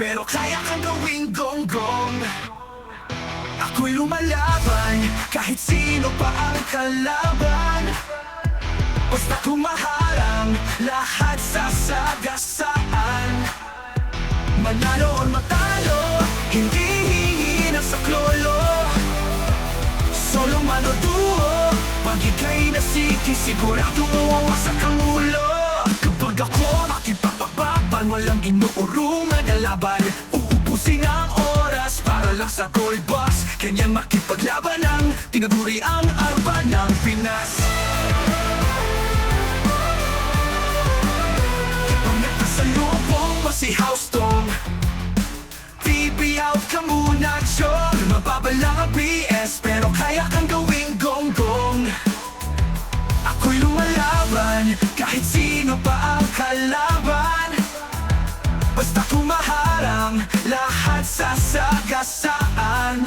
Pero kaya kang gawing gonggong. Ako'y lumalaban Kahit sino pa ang kalaban. Basta kumaharang Lahat sasagasaan Manalo o matalo Hindi hingin ang saklolo. Solo man o duo Pag ika'y nasiki Sigurado mawawasak ang ulo. Kapag ako makipagpapapan Walang inuurungan na laban Uubusin ang oras Para lang sa gold box. Ganyan makipaglaban ang Tinaguri ang arba ng Pinas. Pangata sa lubong mo si Houston TV out ka muna, Chong Mababala ang BS Pero kaya kang gawing gonggong. Ako'y lumalaban Kahit sino pa ang kalaban Basta kumaharang Lahat sasagasaan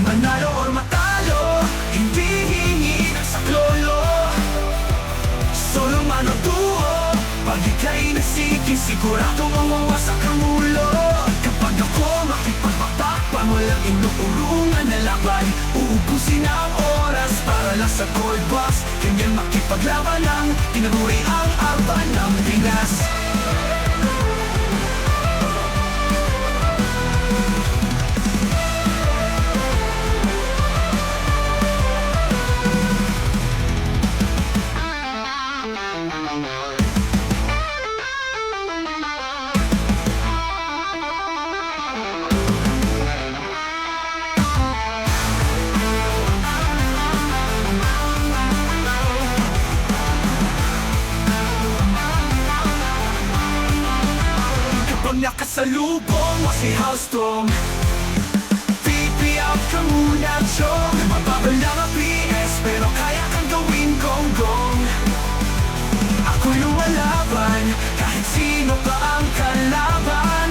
Manalo or matalo Hindi hingi ng saklolo. Solo man o duo Pag ika'y nasiki Sigurado mawawasak ang ulo. Kapag ako makipagpatakpan Walang inuurungan na laban Uubusin ang oras Para lang sa gold box. Ganyan makipaglaban ang Tinaguri ang arba ng Pinas Kapag nakasalubong mo si Houston VP out ka muna, Chong. Mababala ang PS Pero kaya kang gawin gonggong Ako'y lumalaban Kahit sino pa ang kalaban.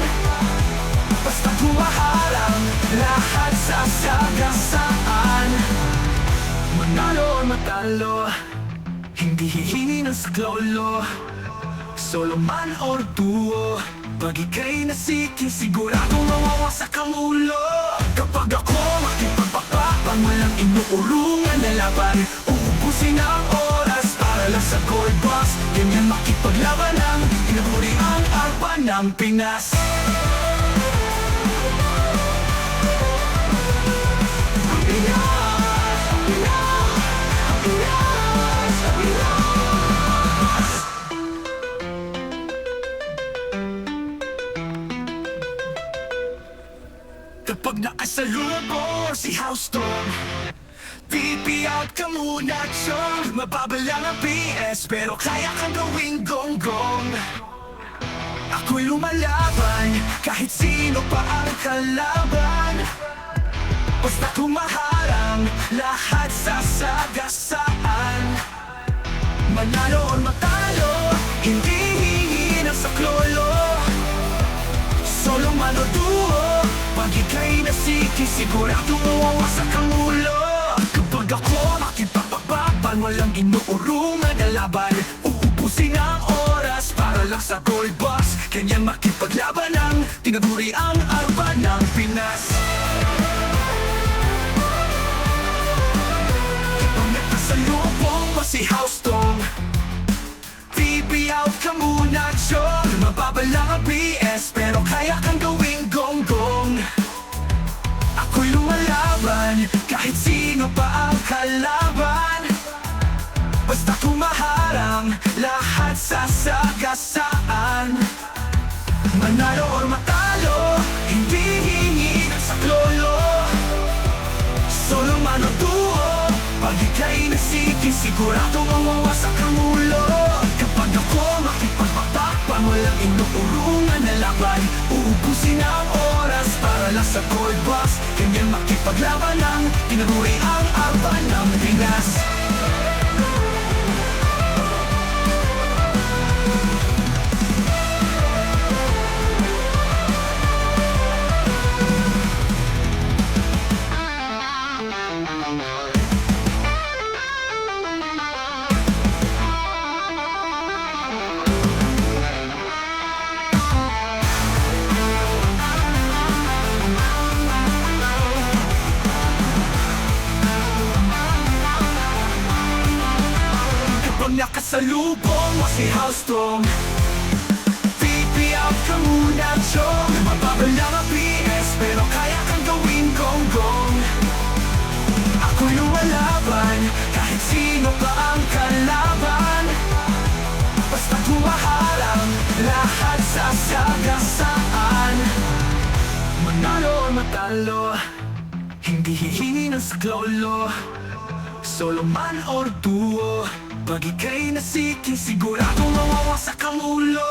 Basta humaharang Lahat sasagasaan Manalo or matalo Hindi hihingi ng saklolo. Solo man or duo Pag ika'y nasikin Sigurado mawawasak ang ulo Kapag ako makipagpapapan Walang inuurungan na laban Uubusin ang oras Para lang sa gold box. Ganyan makipaglaban ang Tinahuri ang arpa ng Pinas Kapag nakasalubong si Houston VP out ka muna, chong Mababala ang PS Pero kaya kang gawing gonggong. Ako'y lumalaban Kahit sino pa ang kalaban. Basta kumaharang Lahat sasagasaan. Manalo or matalo Hindi hingi ng saklolo. Solo man o duo Pag ika'y nasiki Sigurado mawawasak ang ulo Kapag ako makipagpapapan Walang inuurungan na laban Uubusin ang oras Para lang sa gold box. Ganyan makipaglaban ang Tinaguri ang arba ng Pinas. Kapag nakasalubong mo si Houston VP out ka muna, Chong Mababala ang BS Pero kaya kang gawing gonggong Ako'y lumalaban Kahit sino pa ang kalaban. Basta kumaharang Lahat sasagasaan. Manalo or matalo Hindi hingi ng saklolo. Solo man o duo Pag ika'y nasiki Sigurado mawawasak makipagpatakpan Walang inuurungan na laban Uubusin ang oras Para lang sa gold box Ganyan makipaglaban ang Tinaguri ang arba ng Pinas si Haustom Pipiyak ka muna, Chong. Mababala ang PS Pero kaya kang gawin gonggong Ako'y lumalaban Kahit sino pa ang kalaban. Basta tumaharang Lahat sasagasaan Manalo o matalo Hindi hihingi ng saklolo Solo man or duo Pag ika'y nasiking Siguradong mawawasak ang ulo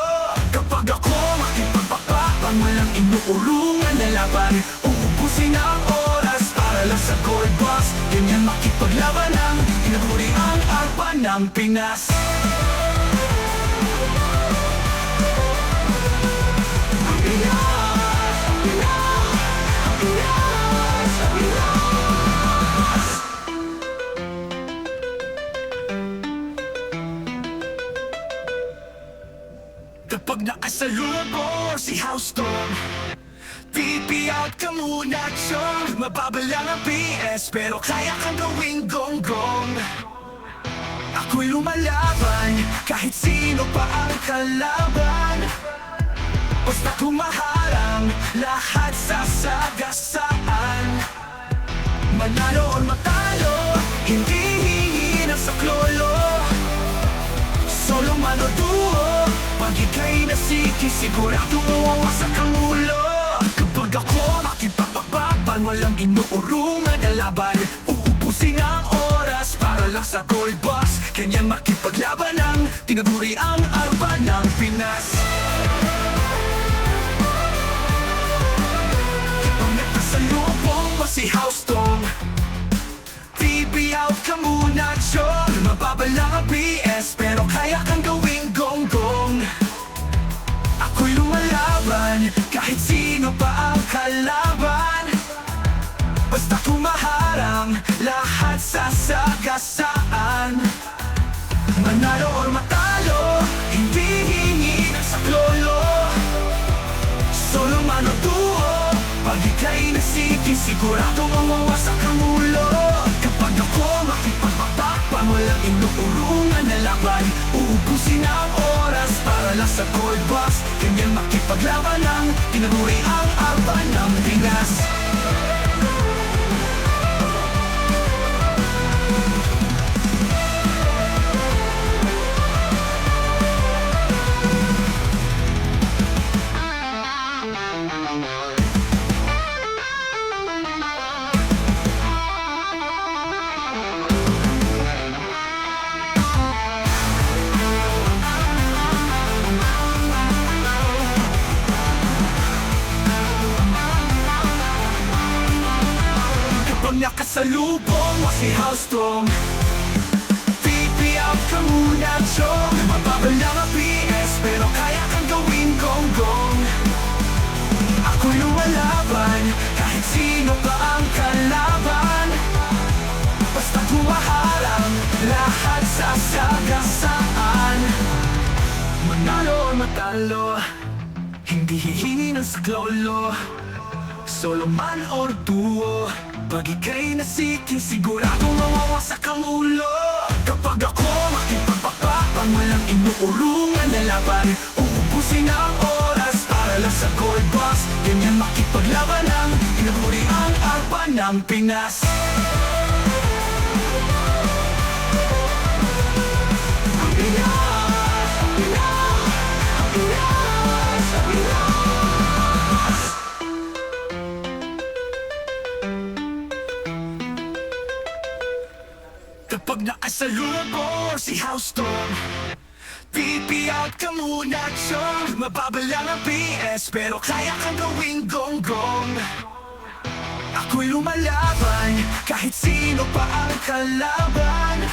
Kapag ako makipagpapapang Walang inuurungan na laban. Uubusin ang oras Para lang sa gold box. Ganyan makipaglaban ang Tinaguri ang arpa ng Pinas Kapag nakasalubong si Houston Pipi out ka muna, chong Mababala ang PS Pero kaya kang gawing gonggong. Ako'y lumalaban Kahit sino pa ang kalaban. Basta tumaharang Lahat sasagasaan. Manalo o matalo duo Pag ika'y nasiki Sigurado mawawasak ang ulo. Kapag ako makipagpapapan Walang inuurungan na laban Uubusin ang oras Para lang sa gold box. Kanya makipaglaban ang Tinaguri ang arpa ng Pinas. Kapag nakasalubong mo si Houston TV out ka muna, chong Mababala ang PS Pero kaya kang gawing gonggong lumalaban Kahit sino pa ang kalaban. Basta tumaharang Lahat sasagasaan Manalo or matalo Hindi hingi ng saklolo. Solo man o duo Pag ika'y nasiki Sigurado mawawasak ang ulo. Kapag ako makipagpapapan Walang inuurungan na laban Uubusin ang oras Para lang sa gold box. Ganyan makipaglaban ang Tinaguri ang arpa ng Pinas Kapag nakasalubong mo si Houston Pipi out ka muna, chong Mababala ang PS Pero kaya kang gawin gonggong Ako'y lumalaban Kahit sino pa ang kalaban Basta tumaharang Lahat sasagasaan Manalo o matalo Hindi hihingi ng saklolo Solo man or duo Pag ika'y nasiking Sigurado mawawasak ang ulo Kapag ako makipagpapapan Walang inuurungan na laban. Uubusin ang oras Para lang sa gold box. Ganyan makipaglaban ang Tinaguri ang arpa ng Pinas nakasalubong si Houston Pipi out ka muna, chong Mababala ang PS Pero kaya kang gawing gonggong. Ako'y lumalaban Kahit sino pa ang kalaban.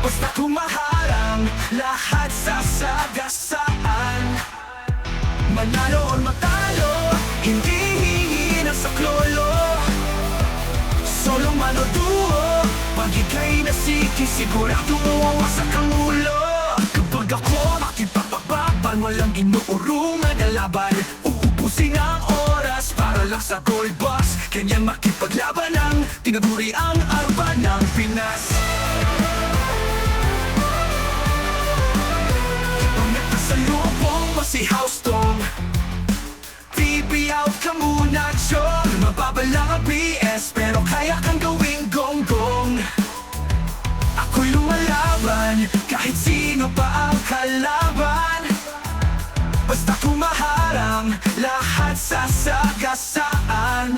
Basta tumaharang Lahat sasagasaan. Manalo o matalo Hindi nasiki Sigurado mawawasak ang ulo. Kapag ako makipagpapapan Walang inuurungan na laban. Uubusin ang oras Para lang sa gold box. Kanya makipaglaban ang Tinaguri ang arpa ng Pinas. Nakasalubong mo si House Tom Baby out ka muna, Chong Mababala ang BS Kahit sino pa ang kalaban. Basta kumaharang Lahat sasagasaan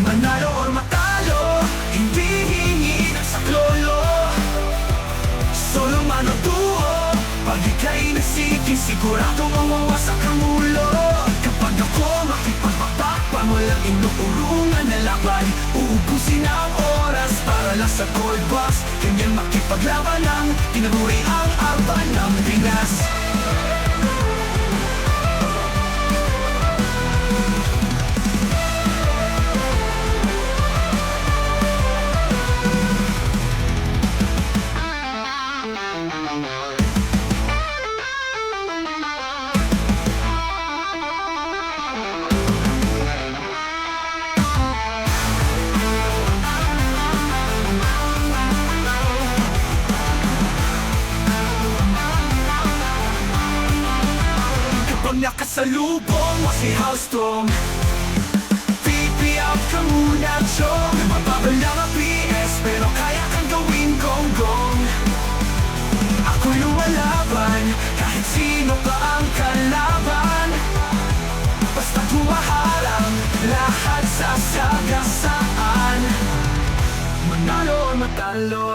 Manalo or matalo Hindi hingi ng saklolo. Solo man o duo Pag ika'y nagsiking Sigurado mawawasak ang ulo. Kapag ako makipagpatakpan Walang inuurungan na laban. Uubusin ang oras Para lang sa gold box Ganyan makipaglaban ang Tinaguri ang arban ng Pinas nakasalubong mo si House Tom Pipi out ka muna, Chong Mababala ang PS Pero kaya kang gawin gonggong Ako'y lumalaban Kahit sino pa ang kalaban. Basta humaharang Lahat sasagasaan Manalo o matalo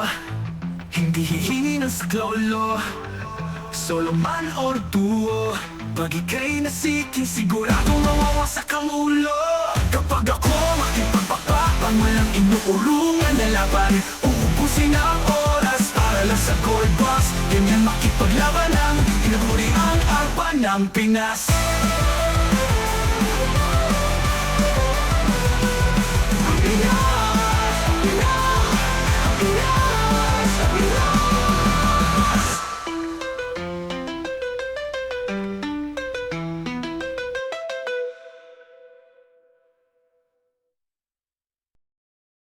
Hindi hihingi ng saklolo Solo man or duo Pag ika'y nasiking Sigurado mawawasak ang ulo Kapag ako makipagpakpakan Walang inuurungan na laban Uubusin ang oras Para lang sa gold box. Ganyan makipaglaban ang Inahuri ang arpa ng Pinas. Pinas